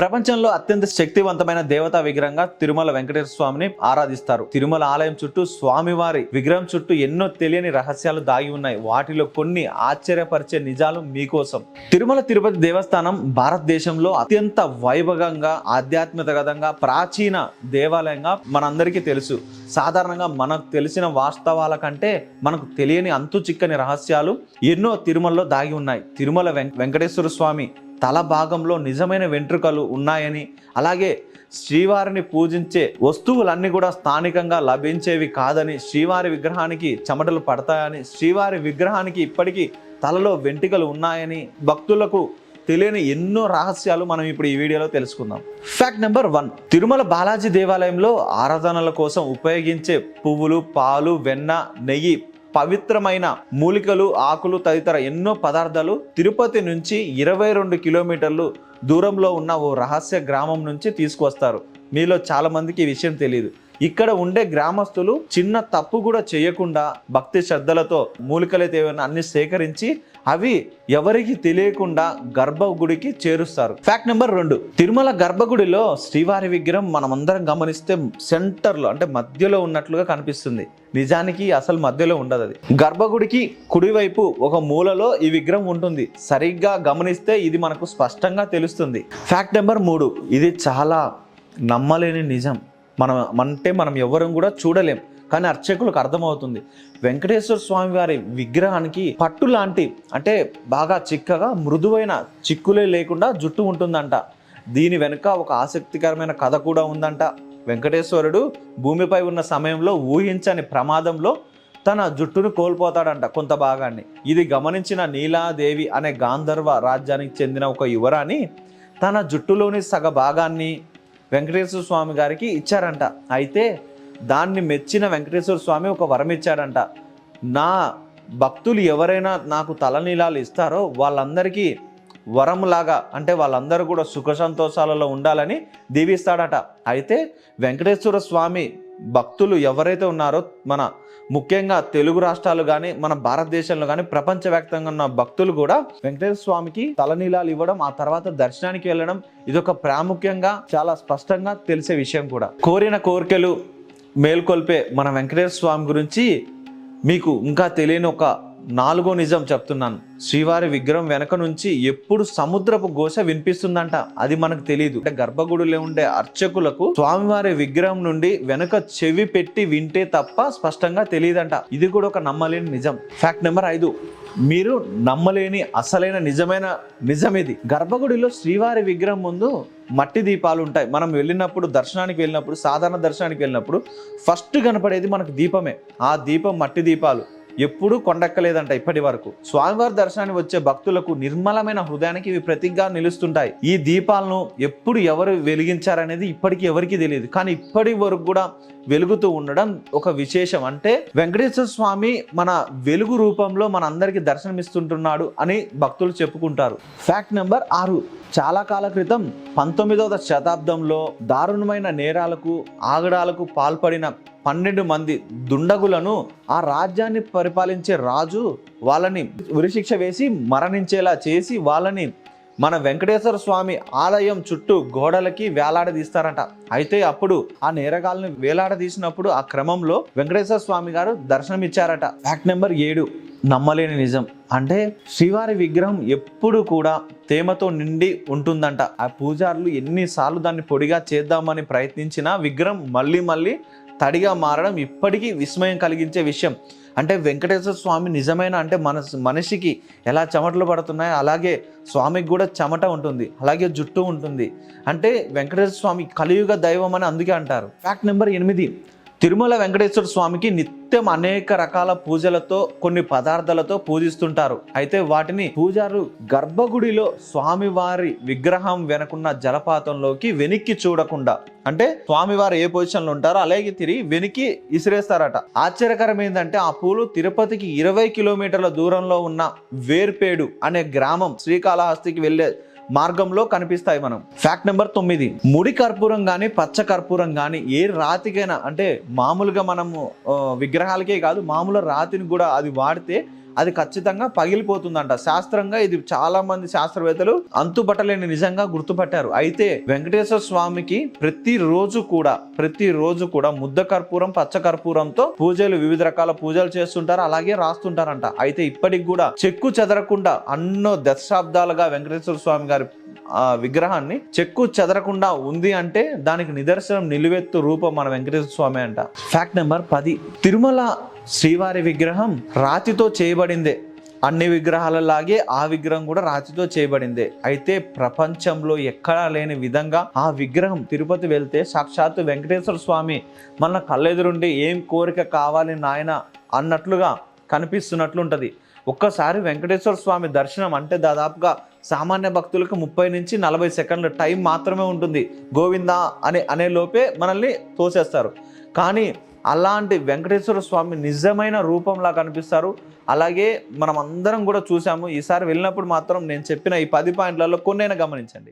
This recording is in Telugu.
ప్రపంచంలో అత్యంత శక్తివంతమైన దేవతా విగ్రహంగా తిరుమల వెంకటేశ్వర స్వామిని ఆరాధిస్తారు. తిరుమల ఆలయం చుట్టూ స్వామివారి విగ్రహం చుట్టూ ఎన్నో తెలియని రహస్యాలు దాగి ఉన్నాయి. వాటిలో కొన్ని ఆశ్చర్యపరిచే నిజాలు మీకోసం. తిరుమల తిరుపతి దేవస్థానం భారతదేశంలో అత్యంత వైభవంగా ఆధ్యాత్మికతంగా ప్రాచీన దేవాలయంగా మనందరికీ తెలుసు. సాధారణంగా మనకు తెలిసిన వాస్తవాల కంటే మనకు తెలియని అంతు చిక్కని రహస్యాలు ఎన్నో తిరుమలలో దాగి ఉన్నాయి. తిరుమల వెంకటేశ్వర స్వామి తల భాగంలో నిజమైన వెంట్రుకలు ఉన్నాయని అలాగే శ్రీవారిని పూజించే వస్తువులన్నీ కూడా స్థానికంగా లభించేవి కాదని శ్రీవారి విగ్రహానికి చెమటలు పడతాయని శ్రీవారి విగ్రహానికి ఇప్పటికీ తలలో వెంట్రుకలు ఉన్నాయని భక్తులకు తెలియని ఎన్నో రహస్యాలు మనం ఇప్పుడు ఈ వీడియోలో తెలుసుకుందాం. Fact number one Tirumala Balaji దేవాలయంలో ఆరాధనల కోసం ఉపయోగించే పువ్వులు పాలు వెన్న నెయ్యి పవిత్రమైన మూలికలు ఆకులు తదితర ఎన్నో పదార్థాలు తిరుపతి నుంచి ఇరవై రెండు కిలోమీటర్లు దూరంలో ఉన్న ఓ రహస్య గ్రామం నుంచి తీసుకువస్తారు. మీలో చాలామందికి ఈ విషయం తెలియదు ఇక్కడ ఉండే గ్రామస్తులు చిన్న తప్పు కూడా చేయకుండా భక్తి శ్రద్ధలతో మూలికలైతే ఏమైనా అన్ని సేకరించి అవి ఎవరికి తెలియకుండా గర్భగుడికి చేరుస్తారు. ఫ్యాక్ట్ నెంబర్ రెండు. తిరుమల గర్భగుడిలో శ్రీవారి విగ్రహం మనమందరం గమనిస్తే సెంటర్లో అంటే మధ్యలో ఉన్నట్లుగా కనిపిస్తుంది. నిజానికి అసలు మధ్యలో ఉండదు అది. గర్భగుడికి కుడివైపు ఒక మూలలో ఈ విగ్రహం ఉంటుంది. సరిగ్గా గమనిస్తే ఇది మనకు స్పష్టంగా తెలుస్తుంది. ఫ్యాక్ట్ నెంబర్ మూడు. ఇది చాలా నమ్మలేని నిజం. మనం అంటే మనం ఎవరం కూడా చూడలేం. కానీ అర్చకులకు అర్థమవుతుంది. వెంకటేశ్వర స్వామి వారి విగ్రహానికి పట్టు లాంటి అంటే బాగా చిక్కగా మృదువైన చిక్కులే లేకుండా జుట్టు ఉంటుందంట. దీని వెనుక ఒక ఆసక్తికరమైన కథ కూడా ఉందంట. వెంకటేశ్వరుడు భూమిపై ఉన్న సమయంలో ఊహించని ప్రమాదంలో తన జుట్టును కోల్పోతాడంట కొంత భాగాన్ని. ఇది గమనించిన నీలాదేవి అనే గాంధర్వ రాజ్యానికి చెందిన ఒక యువరాణి తన జుట్టులోని సగ భాగాన్ని వెంకటేశ్వర స్వామి గారికి ఇచ్చారంట. అయితే దాన్ని మెచ్చిన వెంకటేశ్వర స్వామి ఒక వరం ఇచ్చాడంట నా భక్తులు ఎవరైనా నాకు తలనీలాలు ఇస్తారో వాళ్ళందరికీ వరంలాగా అంటే వాళ్ళందరూ కూడా సుఖ సంతోషాలలో ఉండాలని దీవిస్తాడట. అయితే వెంకటేశ్వర స్వామి భక్తులు ఎవరైతే ఉన్నారో మన ముఖ్యంగా తెలుగు రాష్ట్రాలు కానీ మన భారతదేశంలో కానీ ప్రపంచవ్యాప్తంగా ఉన్న భక్తులు కూడా వెంకటేశ్వర స్వామికి తలనీలాలు ఇవ్వడం ఆ తర్వాత దర్శనానికి వెళ్ళడం ఇదొక ప్రాముఖ్యంగా చాలా స్పష్టంగా తెలిసే విషయం కూడా. కోరిన కోరికలు మేల్కొల్పే మన వెంకటేశ్వర స్వామి గురించి మీకు ఇంకా తెలియని ఒక నాలుగో నిజం చెప్తున్నాను. శ్రీవారి విగ్రహం వెనక నుంచి ఎప్పుడు సముద్రపు ఘోష వినిపిస్తుందంట. అది మనకు తెలియదు అంటే గర్భగుడిలో ఉండే అర్చకులకు స్వామివారి విగ్రహం నుండి వెనక చెవి పెట్టి వింటే తప్ప స్పష్టంగా తెలియదంట ఇది కూడా ఒక నమ్మలేని నిజం. ఫ్యాక్ట్ నెంబర్ ఐదు. మీరు నమ్మలేని అసలైన నిజమైన నిజం ఇది. గర్భగుడిలో శ్రీవారి విగ్రహం ముందు మట్టి దీపాలు ఉంటాయి. మనం వెళ్ళినప్పుడు దర్శనానికి వెళ్ళినప్పుడు సాధారణ దర్శనానికి వెళ్ళినప్పుడు ఫస్ట్ కనపడేది మనకు దీపమే. ఆ దీపం మట్టి దీపాలు. ఎప్పుడూ కొండెక్కలేదంట ఇప్పటి వరకు. స్వామివారి దర్శనానికి వచ్చే భక్తులకు నిర్మలమైన హృదయానికి ఇవి ప్రతిగా నిలుస్తుంటాయి. ఈ దీపాలను ఎప్పుడు ఎవరు వెలిగించారనేది ఇప్పటికీ ఎవరికి తెలియదు. కానీ ఇప్పటి వరకు కూడా వెలుగుతూ ఉండడం ఒక విశేషం. అంటే వెంకటేశ్వర స్వామి మన వెలుగు రూపంలో మన అందరికీ దర్శనమిస్తుంటున్నాడు అని భక్తులు చెప్పుకుంటారు. ఫ్యాక్ట్ నెంబర్ ఆరు. చాలా కాల క్రితం పంతొమ్మిదవ శతాబ్దంలో దారుణమైన నేరాలకు ఆగడాలకు పాల్పడిన పన్నెండు మంది దుండగులను ఆ రాజ్యాన్ని పరిపాలించే రాజు వాళ్ళని ఉరిశిక్ష వేసి మరణించేలా చేసి వాళ్ళని మన వెంకటేశ్వర స్వామి ఆలయం చుట్టూ గోడలకి వేలాడదీస్తారంట. అయితే అప్పుడు ఆ నేరగాళ్ళని వేలాడదీసినప్పుడు ఆ క్రమంలో వెంకటేశ్వర స్వామి గారు దర్శనం ఇచ్చారట ఫ్యాక్ట్ నెంబర్ ఏడు నమ్మలేని నిజం. అంటే శ్రీవారి విగ్రహం ఎప్పుడు కూడా తేమతో నిండి ఉంటుందంట. ఆ పూజారులు ఎన్నిసార్లు దాన్ని పొడిగా చేద్దామని ప్రయత్నించినా విగ్రహం మళ్ళీ మళ్ళీ తడిగా మారడం ఇప్పటికీ విస్మయం కలిగించే విషయం. అంటే వెంకటేశ్వర స్వామి నిజమైన అంటే మన మనిషికి ఎలా చెమటలు పడుతున్నాయో అలాగే స్వామికి కూడా చెమట ఉంటుంది అలాగే జుట్టు ఉంటుంది. అంటే వెంకటేశ్వర స్వామి కలియుగ దైవం అని అందుకే అంటారు. ఫ్యాక్ట్ నెంబర్ ఎనిమిది. తిరుమల వెంకటేశ్వర స్వామికి నిత్యం అనేక రకాల పూజలతో కొన్ని పదార్థాలతో పూజిస్తుంటారు. అయితే వాటిని పూజారు గర్భగుడిలో స్వామివారి విగ్రహం వెనకున్న జలపాతంలోకి వెనక్కి చూడకుండా అంటే స్వామివారు ఏ పొజిషన్లో ఉంటారో అలాగే తిరిగి వెనక్కి ఇసిరేస్తారట ఆశ్చర్యకరం ఏంటంటే ఆ పూలు తిరుపతికి ఇరవై కిలోమీటర్ల దూరంలో ఉన్న వేర్పేడు అనే గ్రామం శ్రీకాళహస్తికి వెళ్ళే మార్గంలో కనిపిస్తాయి మనం. ఫ్యాక్ట్ నెంబర్ తొమ్మిది. ముడి కర్పూరం కానీ పచ్చ కర్పూరం కానీ ఏ రాతికైనా అంటే మామూలుగా మనము విగ్రహాలకే కాదు మామూలు రాతిని కూడా అది వాడితే అది ఖచ్చితంగా పగిలిపోతుందంట. శాస్త్రంగా ఇది చాలా మంది శాస్త్రవేత్తలు అంతుపట్టలేని నిజంగా గుర్తుపట్టారు. అయితే వెంకటేశ్వర స్వామికి ప్రతి రోజు కూడా ప్రతి రోజు కూడా ముద్ద కర్పూరం పచ్చ కర్పూరంతో పూజలు వివిధ రకాల పూజలు చేస్తుంటారు అలాగే రాస్తుంటారంట. అయితే ఇప్పటికి కూడా చెక్కు చెదరకుండా అన్నో దశాబ్దాలుగా వెంకటేశ్వర స్వామి గారి ఆ విగ్రహాన్ని చెక్కు చెదరకుండా ఉంది అంటే దానికి నిదర్శనం నిలువెత్తు రూపం మన వెంకటేశ్వర స్వామి అంట. ఫ్యాక్ట్ నెంబర్ పది. తిరుమల శ్రీవారి విగ్రహం రాతితో చేయబడిందే. అన్ని విగ్రహాలలాగే ఆ విగ్రహం కూడా రాతితో చేయబడిందే. అయితే ప్రపంచంలో ఎక్కడా లేని విధంగా ఆ విగ్రహం తిరుపతి వెళ్తే సాక్షాత్తు వెంకటేశ్వర స్వామి మన కళ్ళెదురుండి ఏం కోరిక కావాలి నాయన అన్నట్లుగా కనిపిస్తున్నట్లు ఉంటుంది ఒక్కసారి వెంకటేశ్వర స్వామి దర్శనం అంటే దాదాపుగా సామాన్య భక్తులకు ముప్పై నుంచి నలభై సెకండ్ల టైం మాత్రమే ఉంటుంది. గోవిందా అనే అనే లోపే మనల్ని తోసేస్తారు. కానీ అలాంటి వెంకటేశ్వర స్వామి నిజమైన రూపంలా కనిపిస్తారు. అలాగే మనం అందరం కూడా చూసాము ఈసారి వెళ్ళినప్పుడు మాత్రం నేను చెప్పిన ఈ పది పాయింట్లలో కొన్నైనా గమనించండి.